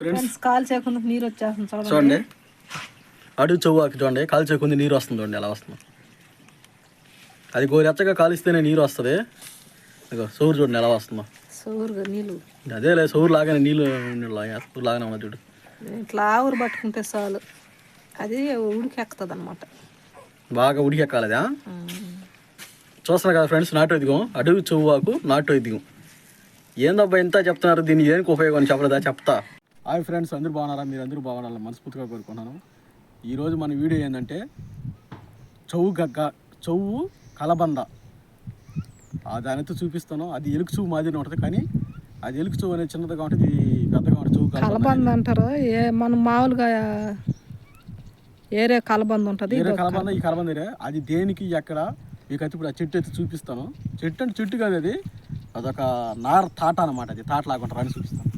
Friends కాల్ చేయకుండా నీరు వచ్చేస్తుంది. చూడండి. అడుగు చెవ్వాకి చూడండి. కాలు చేయకుంది నీరు వస్తుంది చూడండి ఎలా వస్తుంది. అది గోరెచ్చగా కాలిస్తేనే నీరు వస్తుంది. సౌరు చూడండి ఎలా వస్తుందో. సోరుగా నీళ్ళు. అదేలే సౌరు లాగానే నీళ్ళు సౌరు లాగానే ఉన్నది చూడు. ఇట్లా ఆవురు పట్టుకుంటే చాలు. అది ఉడికెక్కుతుంది అనమాట బాగా ఉడికెక్కాలి అదా చూస్తున్నారు కదా ఫ్రెండ్స్ నాటు ఎదిగం అడుగు చెవ్వాకు నాటు ఎదిగం ఏందబ్బా ఇంత చెప్తున్నారు? దీన్ని దేనికి ఉపయోగం చెప్పలేదా? చెప్తా. హాయ్ ఫ్రెండ్స్ అందరూ బాగున్నారా? మీరు అందరూ బాగున్నారా? మనస్ఫూర్తిగా కోరుకున్నాను ఈరోజు మన వీడియో ఏంటంటే చెవు గగ్గ చెవు కలబంద. ఆ దానితో చూపిస్తాను. అది ఎలుగు చెవు మాదిరి ఉంటుంది కానీ అది ఎలుగు చెవు అనేది చిన్నదిగా ఉంటుంది పెద్దగా ఉంటుంది. చెవు కలబంద అంటారు. ఏ మనం మామూలుగా ఏరే కలబంద ఉంటుంది. వేరే కలబంద ఈ కలబంద. అది దేనికి ఎక్కడ? మీకు అయితే ఇప్పుడు ఆ చెట్టు అయితే చూపిస్తాను. చెట్టు అంటే చెట్టు కాదు అది. అదొక నార తాట అనమాట అది. తాట లాగా రాని చూపిస్తాను.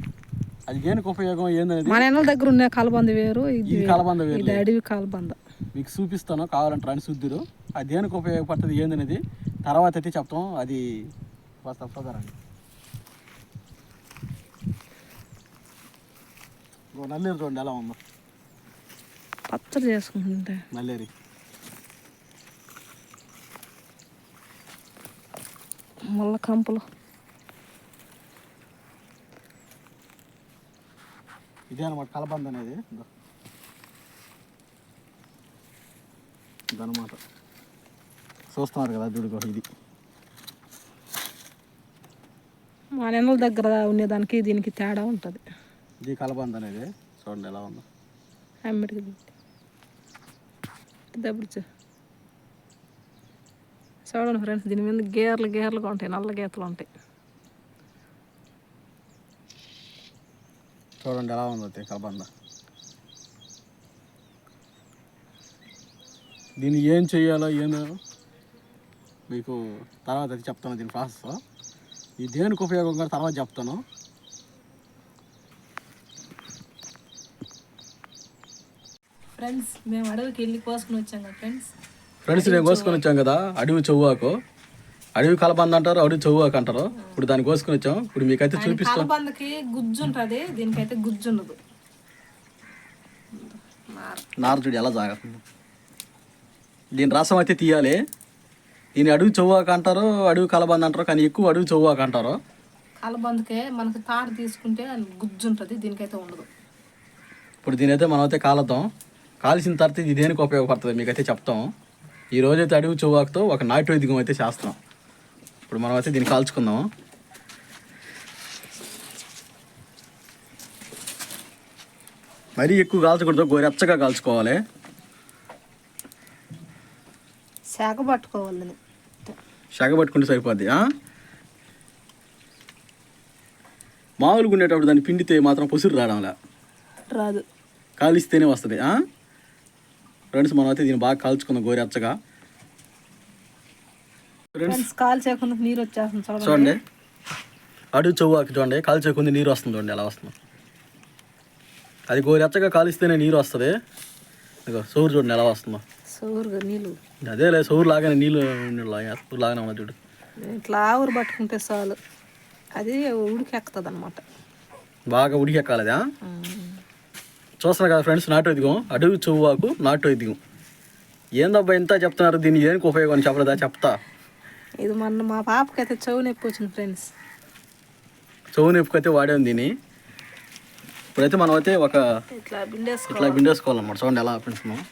అది దేనికి ఉపయోగం ఏందనేది? మన ఎన్నల దగ్గర ఉన్న కలబంద వేరు ఇది కలబంద వేరు ఇది అడవి కలబంద. మీకు చూపిస్తాను కావాలంటే రాని శుద్ధులు అది దేనికి ఉపయోగపడుతుంది ఏందనేది? తర్వాత అయితే చెప్తాం అది వస్తుందారండి నల్లేరు చూడండి ఎలా ఉందో. పచ్చడి చేసుకుంటుంటే. నల్లేరి. ముళ్ళ కంపలు. ఇదే అనమాట కలబంద అనేది. ఇదో. ఇదన్నమాట. చూస్తున్నారు కదా చూడుకో ఇది. మన ఎన్నల దగ్గర ఉండేదానికి దీనికి తేడా ఉంటుంది. ఇది కలబంద అనేది. చూడండి ఎలా ఉందో. అమ్మిడికి చూడండి ఫ్రెండ్స్ దీని మీద గేర్లు గేర్లుగా ఉంటాయి నల్ల గీతలు ఉంటాయి. చూడండి ఎలా ఉందో అది కలబంద. దీన్ని ఏం చేయాలో ఏందో మీకు తర్వాత అయితే చెప్తాను దీని ప్రాసెస్. ఈ దేనికి ఉపయోగం కూడా తర్వాత చెప్తాను. ఫ్రెండ్స్ మేము అడవికి వెళ్ళి కోసుకుని వచ్చాం కదా ఫ్రెండ్స్ ఫ్రెండ్స్ నేను కోసుకొని వచ్చాం కదా అడవి చెవ్వాకు. అడవి కలబంద అంటారు అడవి చెవ్వాకు అంటారు. ఇప్పుడు దాన్ని కోసుకొని వచ్చాం. ఇప్పుడు మీకైతే చూపిస్తాం. కలబందకి గుజ్జు ఉంటుంది. దీనికైతే గుజ్జు ఉండదు. నారచుడు ఎలా జాగ్రత్త? దీని రసం అయితే తీయాలి. దీని అడుగు చెవ్వాకు అంటారు అడుగు కలబంద అంటారు కానీ ఎక్కువ అడుగు చెవ్వాకు అంటారు. కలబందకే మనకి తాడు తీసుకుంటే గుజ్జు ఉంటుంది. దీనికైతే ఉండదు. ఇప్పుడు దీని అయితే మనం అయితే కాలుద్దాం. కాల్చిన తర్వాత ఇది దేనికి ఉపయోగపడుతుంది? మీకైతే చెప్తాం. ఈ రోజైతే అడుగు చెవ్వాకుతో ఒక నాటు వైద్యం అయితే చేస్తాం ఇప్పుడు మనం అయితే దీన్ని కాల్చుకుందాం మరీ ఎక్కువ కాల్చకూడదు గోరెచ్చగా కాల్చుకోవాలి. శాఖ పట్టుకోవాలని. షగ పట్టుకుంటే సరిపోద్ది ఆ? మామూలుగా ఉండేటప్పుడు దాన్ని పిండితే మాత్రం పొసురు రావడంలా. రాదు. కాలిస్తేనే వస్తుంది? ఫ్రెండ్స్ మనం అయితే దీన్ని బాగా కాల్చుకుందాం గోరెచ్చగా. ఫ్రెండ్స్ ఫ్రెండ్స్ కాల్ చేయకుండా నీరు వచ్చేస్తుంది చూడండి. అడుగు చెవ్వాకి చూడండి. కాలు చేయకుంది నీరు వస్తుంది చూడండి ఎలా వస్తుంది. అది గోరెచ్చగా కాలిస్తేనే నీరు వస్తుంది. ఇగో సౌరు చూడండి ఎలా వస్తుందో. సోరుగా నీళ్ళు. అదేలే సౌరు లాగానే నీళ్ళు సౌరు లాగానే ఉన్నది చూడు. ఇట్లా ఆవురు పట్టుకుంటే చాలు. అది ఉడికెక్కుతుంది అనమాట బాగా ఉడికెక్కాలి అది, ఆ? చూస్తున్నారు కదా ఫ్రెండ్స్ నాటు ఎదిగం అడుగు చెవ్వాకు నాటు ఎదిగం ఏందబ్బా ఇంత చెప్తున్నారు? దీన్ని దేనికి ఉపయోగం చెప్పలేదా? చెప్తా. ఇది మొన్న మా పాపకైతే చెవు నొప్పి వచ్చింది ఫ్రెండ్స్. చెవు నొప్పికి అయితే వాడాం దీన్ని. ఇప్పుడైతే మనం అయితే ఒక ఇట్లా బిండేసుకో ఇట్లా బిండేసుకోవాలన్నమాట. చూడండి ఎలా ఫ్రెండ్స్ మనం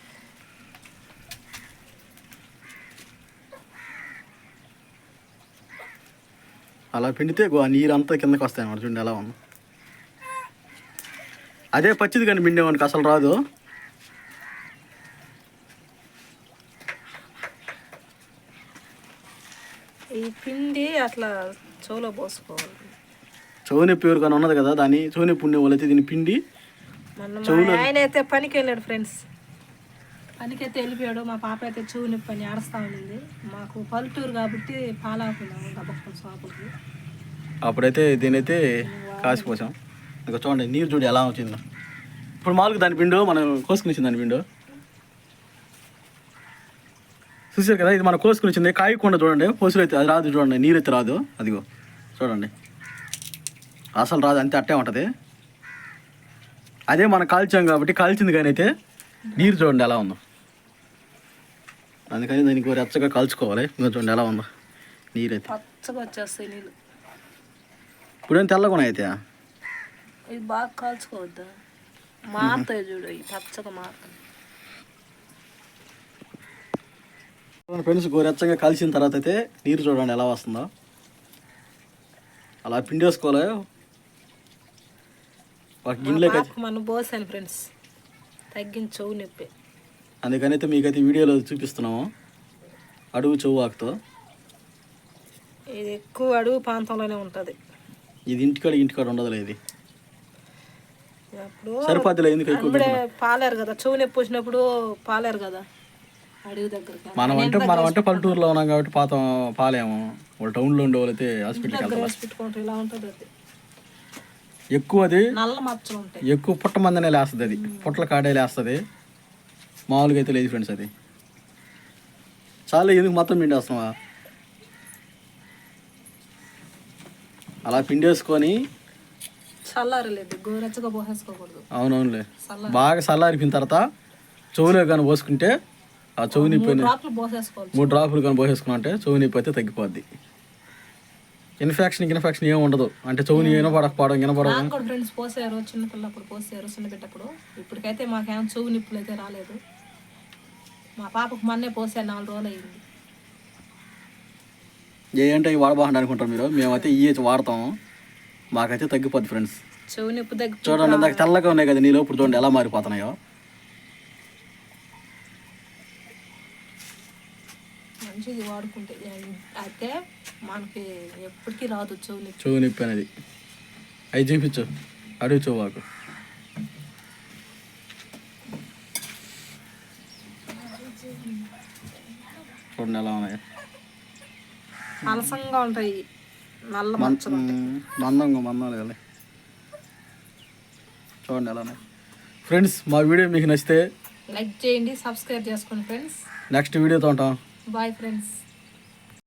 అలా పిండితే నీరు అంతా కిందకి వస్తాయి అన్నమాట చూడండి ఎలా ఉంది. అదే పచ్చిది కానీ పిండేవానికి అసలు రాదు. ఈ పిండి అట్లా చెవులో పోసుకోవాలి. చెవు నొప్పి ఎవరికైనా ఉన్నది కదా దాన్ని చెవు నొప్పి ఉండే వాళ్ళైతే దీన్ని పిండి మొన్న ఆయన అయితే పనికి వెళ్ళాడు ఫ్రెండ్స్. పనికి అయితే వెళ్ళిపోయాడు మా పాప అయితే చెవు నొప్పి అని ఏడుస్తా ఉండింది. మాకు పల్లెటూరు కాబట్టి పాలాకున్నాము షాపులకి అప్పుడైతే దీనైతే కాసిపోసాం ఇంకా చూడండి నీరు చూడు ఎలా వచ్చిందో. ఇప్పుడు మామూలుగా దాని పిండు మనం కోసుకుని వచ్చింది దాని పిండు. చూసారు కదా? ఇది మనం కోసుకుని వచ్చింది. కాయకుండా చూడండి. పొసులు అయితే అది రాదు చూడండి. నీరు అయితే రాదు. అదిగో. చూడండి. అసలు రాదు. అంతే అట్టే ఉంటుంది. అదే మనం కాల్చాం కాబట్టి కాల్చింది కానీ అయితే నీరు చూడండి ఎలా ఉందో. అందుకని దానికి రెచ్చగా కాల్చుకోవాలి. ఇంకా చూడండి ఎలా ఉందో. నీరు అయితే వచ్చేస్తాయి నీళ్ళు. ఇప్పుడేం తెల్లగా అయితే? ఇది బాగా కాల్చుకోవద్దా? మారుతాయి చూడు పచ్చగా మారుతాయి. ఫ్రెండ్స్ గోరెచ్చగా కాల్చిన తర్వాత అయితే నీరు చూడండి ఎలా వస్తుందో. అలా పిండేసుకోవాలి ఒక గిన్నెలోకి అయితే పాపకు మనం పోసాను ఫ్రెండ్స్ తగ్గించి చెవు నొప్పి. అందుకని అయితే మీకైతే వీడియోలో చూపిస్తున్నాము. అడుగు చెవు ఆకుతో. ఇది ఎక్కువ అడుగు ప్రాంతంలోనే ఉంటుంది. ఇది ఇంటికాడ ఇంటికాడ ఉండదులే ఇది. అప్పుడు సరిపోద్దులే ఎందుకు పాలేరు కదా చెవు నొప్పి వచ్చినప్పుడు పాలేరు కదా. మనం అంటే మనం అంటే పల్లెటూరులో ఉన్నాం కాబట్టి పాత పాలేము. వాళ్ళు టౌన్లో ఉండే వాళ్ళు అయితే హాస్పిటల్కి వెళ్తారు. ఎక్కువ అది ఎక్కువ పుట్ట మందనే లేస్తుంది అది. పుట్ల కాడే లేస్తుంది. మామూలుగా అయితే లేదు ఫ్రెండ్స్ అది. చాలా ఎందుకు మొత్తం పిండేస్తున్నావా అలా పిండేసుకొని గోరెచ్చగా పోసేసుకోకూడదు. అవునవునులే. బాగా చల్లారిపోయిన తర్వాత చెవులో కానీ పోసుకుంటే ఆ చెవు నొప్పి మూడు డ్రాప్లు కానీ పోసేసుకున్నా అంటే చెవు నొప్పి అయితే తగ్గిపోద్ది. ఇన్ఫెక్షన్ ఇన్ఫెక్షన్ ఏమి ఉండదు. అంటే చెవుని వినపడకపోవడం వినపడడం నాకు కూడా ఫ్రెండ్స్ పోసారు చిన్నపిల్లప్పుడు పోసారు చిన్న బిడ్డప్పుడు. ఇప్పటికైతే మాకేం చెవు నిప్పులు అయితే రాలేదు. మా పాపకు మొన్నే పోసారు నాలుగు రోజులు అయింది ఏ అంటే ఇవి వాడబాకండి అనుకుంటారు మీరు? మేమైతే ఈ వాడతాము మాకైతే తగ్గిపోద్ది ఫ్రెండ్స్. చెవు నొప్పి దగ్గర చూడండి ఇందాక తెల్లగా ఉన్నాయి కదా నీలో ఇప్పుడు చూడండి ఎలా మారిపోతున్నాయో. మంచిది వాడుకుంటే అయితే మనకి ఎప్పటికీ రాదు చెవు నొప్పి. చెవు నొప్పి అనేది. అవి చూపించు. అడుగు చెవువాకు చూడండి ఎలా ఉన్నాయి. అలసంగా ఉంటాయి. నల్ల మ్మ్. మందంగా మందం కదా. చూడండి ఎలా ఉన్నాయి. ఫ్రెండ్స్ మా వీడియో మీకు నచ్చితే లైక్ చేయండి సబ్స్క్రైబ్ చేసుకోండి ఫ్రెండ్స్. నెక్స్ట్ వీడియోతో ఉంటాం. Bye friends